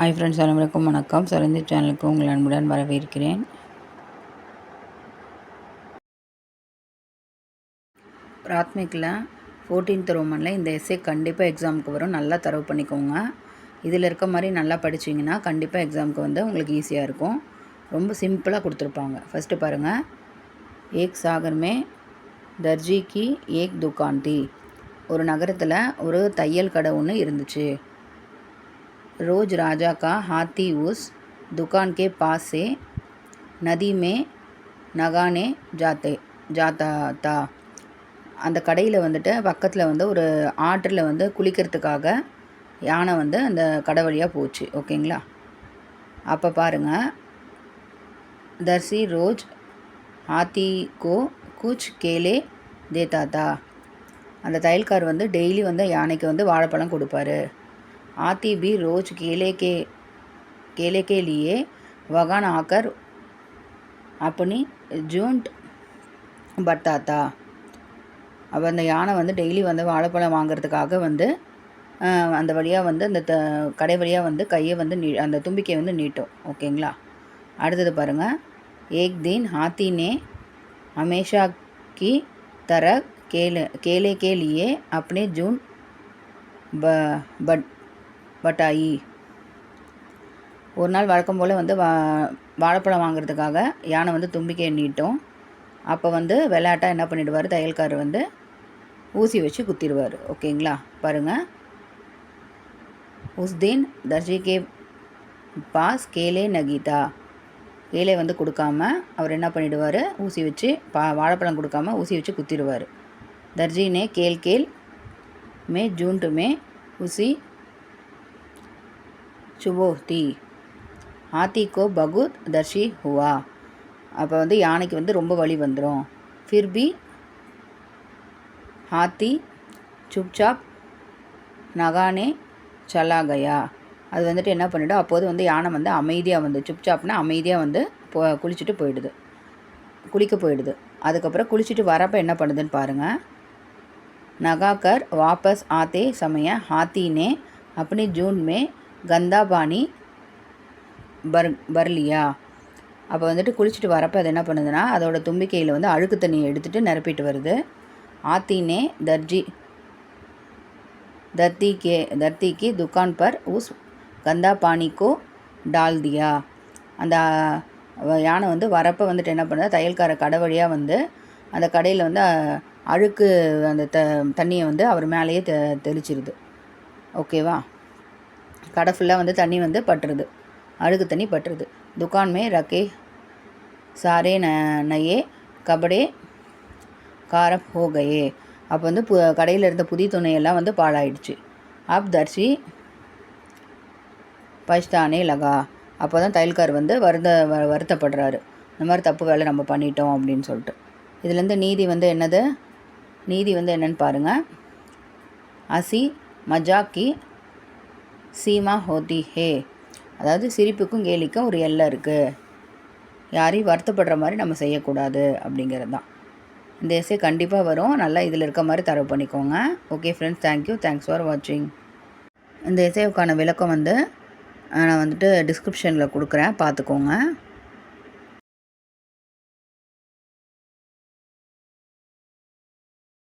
Hi friends அனைவருக்கும் வணக்கம். சரந்தி சேனலுக்கு உங்கள் அன்புடன் வரவேற்கிறேன். பிராத்மிக்கில் ஃபோர்டீன்த் ரோமனில் இந்த எஸ்ஏ கண்டிப்பாக எக்ஸாமுக்கு வரும். நல்லா தரவு பண்ணிக்கோங்க. இதில் இருக்க மாதிரி நல்லா படிச்சிங்கன்னா கண்டிப்பாக எக்ஸாமுக்கு வந்து உங்களுக்கு ஈஸியாக இருக்கும். ரொம்ப சிம்பிளாக கொடுத்துருப்பாங்க. ஃபஸ்ட்டு பாருங்கள் ஏக் சாகர்மே தர்ஜிக்கு ஏக் துக்கான் ஒரு நகரத்தில் ஒரு தையல் கடை ஒன்று இருந்துச்சு. रोज राजा का हाथी उस दुकान के पास से நதி மே நகானே ஜாத்தே ஜாத்தா தா அந்த கடையில் வந்துட்டு பக்கத்தில் வந்து ஒரு ஆற்றில் வந்து குளிக்கிறதுக்காக யானை வந்து அந்த கடை வழியாக போச்சு ஓகேங்களா அப்போ பாருங்கள் தர்சி ரோஜ் ஹாத்தி கோ குச் கேலே தேத்தா தா அந்த தையல்கார் வந்து டெய்லி வந்து யானைக்கு வந்து வாழைப்பழம் கொடுப்பாரு आती भी रोज केले के केले के लिए वगान आकर अपनी ஜூண்ட் பட்டாத்தா அப்போ அந்த யானை வந்து டெய்லி வந்து வாழைப்பழம் வாங்குறதுக்காக வந்து அந்த வழியாக வந்து அந்த த கடை வழியாக வந்து கையை வந்து நீ அந்த தும்பிக்கையை வந்து நீட்டும் ஓகேங்களா அடுத்தது பாருங்கள் ஏக் தீன் ஹாத்தினே ஹமேஷா கி தர கேலே கேலே के लिए अपने जून ब बट பட்டாயி. ஒரு நாள் வழக்கம் போல் வந்து வா வாழைப்பழம் வாங்குறதுக்காக யானை வந்து தும்பிக்கையை நீட்டும் அப்போ வந்து விளையாட்டாக என்ன பண்ணிவிடுவார் தையல்காரர் வந்து ஊசி வச்சு குத்திடுவார். ஓகேங்களா? பாருங்கள் உஸ்தீன் தர்ஜி தர்ஜிகே பாஸ் கேலே நகீதா. கேலே வந்து கொடுக்காம அவர் என்ன பண்ணிவிடுவார் ஊசி வச்சு பா வாழைப்பழம் கொடுக்காம ஊசி வச்சு குத்திடுவார். தர்ஜினே கேல் கேல் மே ஜூன்ட்டு மே ஊசி சுபோதி ஆத்திகோ பகுத் தர்ஷி ஹுவா. அப்போ வந்து யானைக்கு வந்து ரொம்ப வலி வந்துடும் ஃபிர்பி ஹாத்தி சுப்சாப் நகானே சலாகயா. அது வந்துட்டு என்ன பண்ணிவிடும் அப்போது வந்து யானை வந்து அமைதியாக வந்து சுப்சாப்னா அமைதியாக வந்து போ குளிச்சுட்டு போயிடுது. குளிக்க போயிடுது. அதுக்கப்புறம் குளிச்சுட்டு வரப்போ என்ன பண்ணுதுன்னு பாருங்கள் நகாக்கர் வாபஸ் ஆத்தே சமய ஹாத்தினே அப்படி ஜூன் மே கந்தாபாணி பர் பர்லியா. அப்போ வந்துட்டு குளிச்சுட்டு வரப்போ அது என்ன பண்ணுதுன்னா அதோடய தும்பிக்கையில் வந்து அழுக்கு தண்ணியை எடுத்துகிட்டு நிரப்பிட்டு வருது. ஆத்தினே தர்ஜி தர்த்தி கே தர்த்திக்கு துக்கான் பர் உஸ் கந்தா பானிக்கோ டால்தியா. அந்த யானை வந்து வரப்போ வந்துட்டு என்ன பண்ணுது தையல்கார கடை வழியாக வந்து அந்த கடையில் வந்து அழுக்கு அந்த த தண்ணியை வந்து அவர் மேலேயே தெ தெளிச்சிருது. ஓகேவா? கடை ஃபுல்லாக வந்து தண்ணி வந்து பட்டுருது. அழுகு தண்ணி பட்டுருது. துக்கான்மே ரக்கே சாரே ந நயே கபடே கார ஹோகையே அப்போ வந்து பு கடையில் இருந்த புதிய துணையெல்லாம் வந்து பாழாயிடுச்சு. அப் தர்ஷி பஷ்தானே லகா. அப்போ தான் தையல்கார் வந்து வருத வ வருத்தப்படுறாரு. இந்த மாதிரி தப்பு வேலை நம்ம பண்ணிட்டோம் அப்படின்னு சொல்லிட்டு. இதுலேருந்து நீதி வந்து என்னது? நீதி வந்து என்னன்னு பாருங்கள் அசி மஜாக்கி சீமா ஹோதி ஹே. அதாவது சிரிப்புக்கும் கேலிக்கும் ஒரு எல்லை இருக்குது யாரையும் வருத்தப்படுற மாதிரி நம்ம செய்யக்கூடாது அப்படிங்கிறது தான். இந்த இசை கண்டிப்பாக வரும். நல்லா இதில் இருக்க மாதிரி தரவு பண்ணிக்கோங்க. Okay friends thank you thanks for வாட்சிங் இந்த எஸ்ஏவுக்கான விளக்கம் வந்து நான் வந்துட்டு டிஸ்கிரிப்ஷனில் கொடுக்குறேன். பார்த்துக்கோங்க.